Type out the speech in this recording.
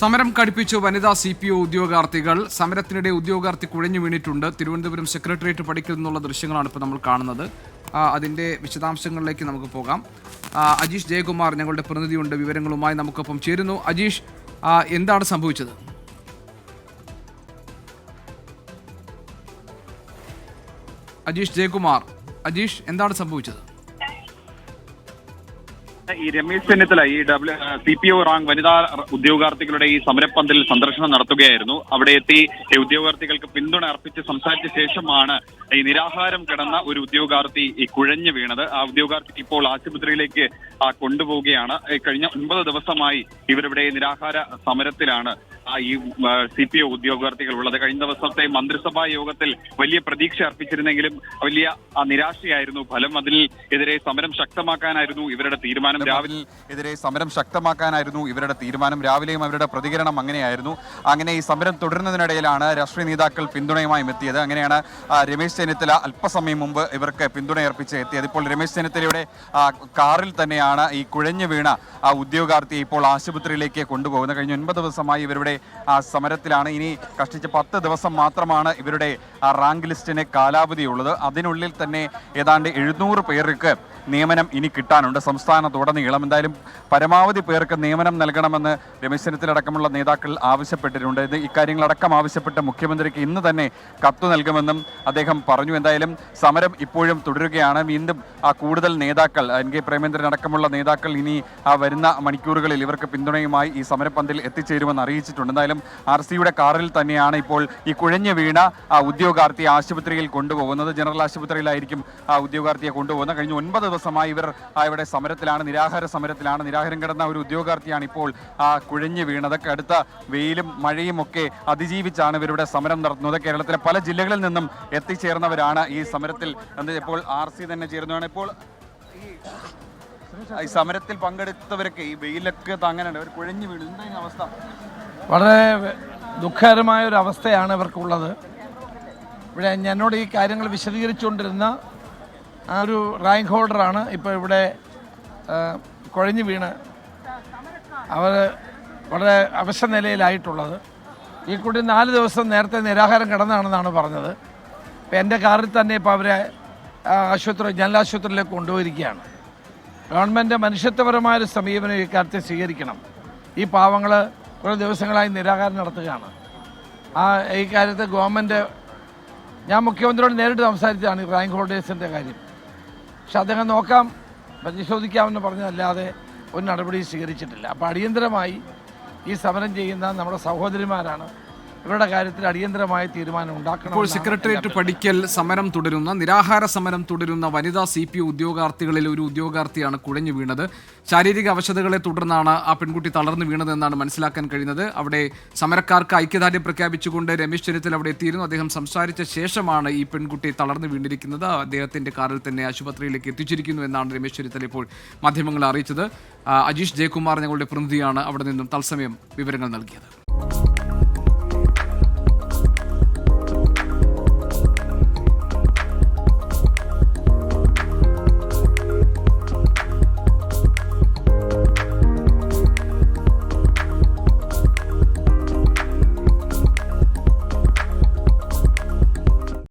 സമരം കടുപ്പിച്ചു വനിതാ C P O ഉദ്യോഗാർത്ഥികൾ. സമരത്തിനിടെ ഉദ്യോഗാർത്ഥി കുഴഞ്ഞു വീണിട്ടുണ്ട്. തിരുവനന്തപുരം സെക്രട്ടേറിയറ്റ് പടിക്കൽ നിന്നുള്ള ദൃശ്യങ്ങളാണ് ഇപ്പോൾ നമ്മൾ കാണുന്നത്. അതിന്റെ വിശദാംശങ്ങളിലേക്ക് നമുക്ക് പോകാം. അജീഷ് ജയകുമാർ ഞങ്ങളുടെ പ്രതിനിധിയുണ്ട്. വിവരങ്ങളുമായി നമുക്കൊപ്പം ചേരുന്നു. അജീഷ് എന്താണ് സംഭവിച്ചത്? അജീഷ് ജയകുമാർ അജീഷ് എന്താണ് സംഭവിച്ചത്? ഈ രമേശ് ചെന്നിത്തല ഈ W C P O rank വനിതാ ഉദ്യോഗാർത്ഥികളുടെ ഈ സമരപ്പന്തൽ സന്ദർശനം നടത്തുകയായിരുന്നു. അവിടെ എത്തി ഉദ്യോഗാർത്ഥികൾക്ക് പിന്തുണ അർപ്പിച്ച് സംസാരിച്ച ശേഷമാണ് ഈ നിരാഹാരം കിടന്ന ഒരു ഉദ്യോഗാർത്ഥി ഈ കുഴഞ്ഞു വീണത്. ആ ഉദ്യോഗാർത്ഥി ഇപ്പോൾ ആശുപത്രിയിലേക്ക് കൊണ്ടുപോവുകയാണ്. കഴിഞ്ഞ ഒൻപത് ദിവസമായി ഇവരിവിടെ നിരാഹാര സമരത്തിലാണ് ഈ സി പി ഐ ഉദ്യോഗാർത്ഥികൾ ഉള്ളത്. കഴിഞ്ഞ ദിവസത്തെ മന്ത്രിസഭാ യോഗത്തിൽ വലിയ പ്രതീക്ഷ അർപ്പിച്ചിരുന്നെങ്കിലും വലിയ നിരാശയായിരുന്നു. ഫലം അതിൽ എതിരെ സമരം ശക്തമാക്കാനായിരുന്നു ഇവരുടെ തീരുമാനം. രാവിലെ എതിരെ സമരം ശക്തമാക്കാനായിരുന്നു ഇവരുടെ തീരുമാനം. രാവിലെയും അവരുടെ പ്രതികരണം അങ്ങനെയായിരുന്നു. അങ്ങനെ ഈ സമരം തുടരുന്നതിനിടയിലാണ് രാഷ്ട്രീയ നേതാക്കൾ പിന്തുണയുമായും എത്തിയത്. അങ്ങനെയാണ് രമേശ് ചെന്നിത്തല അല്പസമയം മുമ്പ് ഇവർക്ക് പിന്തുണയർപ്പിച്ച് എത്തിയത്. ഇപ്പോൾ രമേശ് ചെന്നിത്തലയുടെ കാറിൽ തന്നെയാണ് ഈ കുഴഞ്ഞു വീണ ആ ഉദ്യോഗാർത്ഥിയെ ഇപ്പോൾ ആശുപത്രിയിലേക്ക് കൊണ്ടുപോകുന്നത്. കഴിഞ്ഞ ഒൻപത് ദിവസമായി ഇവരുടെ ആ സമരത്തിലാണ്. ഇനി കഷ്ടിച്ച് പത്ത് ദിവസം മാത്രമാണ് ഇവരുടെ റാങ്ക് ലിസ്റ്റിന് കാലാവധിയുള്ളത്. അതിനുള്ളിൽ തന്നെ ഏതാണ്ട് എഴുന്നൂറ് പേർക്ക് നിയമനം ഇനി കിട്ടാനുണ്ട്. സംസ്ഥാനത്തുടനീളം എന്തായാലും പരമാവധി പേർക്ക് നിയമനം നൽകണമെന്ന് രമേശ് ചെന്നിത്തലടക്കമുള്ള നേതാക്കൾ ആവശ്യപ്പെട്ടിട്ടുണ്ട്. ഇത് ഇക്കാര്യങ്ങളടക്കം ആവശ്യപ്പെട്ട് മുഖ്യമന്ത്രിക്ക് ഇന്ന് തന്നെ കത്ത് നൽകുമെന്നും അദ്ദേഹം പറഞ്ഞു. എന്തായാലും സമരം ഇപ്പോഴും തുടരുകയാണ്. വീണ്ടും ആ കൂടുതൽ നേതാക്കൾ എൻ കെ പ്രേമേന്ദ്രൻ അടക്കമുള്ള നേതാക്കൾ ഇനി ആ വരുന്ന മണിക്കൂറുകളിൽ ഇവർക്ക് പിന്തുണയുമായി ഈ സമരപന്തിൽ എത്തിച്ചേരുമെന്ന് അറിയിച്ചിട്ടുണ്ട്. എന്തായാലും ആർ സിയുടെ കാറിൽ തന്നെയാണ് ഇപ്പോൾ ഈ കുഴഞ്ഞു വീണ ആ ഉദ്യോഗാർത്ഥിയെ ആശുപത്രിയിൽ കൊണ്ടുപോകുന്നത്. ജനറൽ ആശുപത്രിയിലായിരിക്കും ആ ഉദ്യോഗാർത്ഥിയെ കൊണ്ടുപോകുന്നത്. കഴിഞ്ഞ ഒൻപത് ദിവസമായി ഇവർ ഇവിടെ സമരത്തിലാണ് നിരാഹാര സമരത്തിലാണ് നിരാഹാരം കിടന്ന ഒരു ഉദ്യോഗാർത്ഥിയാണ് ഇപ്പോൾ കുഴഞ്ഞു വീണത്. അടുത്ത വെയിലും മഴയും ഒക്കെ അതിജീവിച്ചാണ് ഇവരുടെ സമരം നടത്തുന്നത്. കേരളത്തിലെ പല ജില്ലകളിൽ നിന്നും എത്തിച്ചേർന്നവരാണ് ഈ സമരത്തിൽ. ഇപ്പോൾ ആർ സി തന്നെ ചേരുന്നതാണ്. ഇപ്പോൾ ഈ സമരത്തിൽ പങ്കെടുത്തവരൊക്കെ ഈ വെയിലൊക്കെ താങ്ങാനുണ്ട് അവർ കുഴഞ്ഞു വീണു. അവസ്ഥ? വളരെ ദുഃഖകരമായ ഒരു അവസ്ഥയാണ് ഇവർക്കുള്ളത്. ഇവിടെ എന്നോട് ഈ കാര്യങ്ങൾ വിശദീകരിച്ചുകൊണ്ടിരുന്ന ആ ഒരു റാങ്ക് ഹോൾഡറാണ് ഇപ്പോൾ ഇവിടെ കുഴഞ്ഞു വീണ് അവർ വളരെ അവശ നിലയിലായിട്ടുള്ളത്. ഈ കുട്ടി നാല് ദിവസം നേരത്തെ നിരാഹാരം കിടന്നാണെന്നാണ് പറഞ്ഞത്. ഇപ്പം എന്റെ കാറിൽ തന്നെ ഇപ്പോൾ അവരെ ആശുപത്രി ജനറൽ ആശുപത്രിയിലേക്ക് കൊണ്ടുപോയിരിക്കുകയാണ്. ഗവൺമെന്റ് മനുഷ്യത്വപരമായ ഒരു സമീപനം ഈ കാര്യത്തിൽ സ്വീകരിക്കണം. ഈ പാവങ്ങൾ കുറേ ദിവസങ്ങളായി നിരാഹാരം നടത്തുകയാണ്. ആ ഈ കാര്യത്തിൽ ഗവൺമെന്റ് ഞാൻ മുഖ്യമന്ത്രിയോട് നേരിട്ട് സംസാരിച്ചതാണ് ഈ റാങ്ക് ഹോൾഡേഴ്സിന്റെ കാര്യം. പക്ഷെ അദ്ദേഹം നോക്കാം പരിശോധിക്കാമെന്ന് പറഞ്ഞതല്ലാതെ ഒരു നടപടി സ്വീകരിച്ചിട്ടില്ല. അപ്പോൾ അടിയന്തരമായി ഈ സമരം ചെയ്യുന്ന നമ്മുടെ സഹോദരിമാരാണ് ഇവരുടെ കാര്യത്തിൽ അടിയന്തരമായ തീരുമാനം ഉണ്ടാക്കണം ഇപ്പോൾ സെക്രട്ടേറിയറ്റ് പഠിക്കൽ സമരം തുടരുന്ന നിരാഹാര സമരം തുടരുന്ന വനിതാ സി പി ഉദ്യോഗാർത്ഥികളിൽ ഒരു ഉദ്യോഗാർത്ഥിയാണ് കുഴഞ്ഞു വീണത്. ശാരീരിക അവശതകളെ തുടർന്നാണ് ആ പെൺകുട്ടി തളർന്നു വീണതെന്നാണ് മനസ്സിലാക്കാൻ കഴിയുന്നത്. അവിടെ സമരക്കാർക്ക് ഐക്യദാർഢ്യം പ്രഖ്യാപിച്ചുകൊണ്ട് രമേശ് ചെന്നിത്തല അവിടെ എത്തിയിരുന്നു. അദ്ദേഹം സംസാരിച്ച ശേഷമാണ് ഈ പെൺകുട്ടി തളർന്നു വീണിരിക്കുന്നത്. അദ്ദേഹത്തിന്റെ കാറിൽ തന്നെ ആശുപത്രിയിലേക്ക് എത്തിച്ചിരിക്കുന്നു എന്നാണ് രമേശ് ചെന്നിത്തല ഇപ്പോൾ മാധ്യമങ്ങളെ അറിയിച്ചത്. അജീഷ് ജയകുമാർ ഞങ്ങളുടെ പ്രതിനിധിയാണ്. അവിടെ നിന്നും തത്സമയം വിവരങ്ങൾ നൽകിയത്.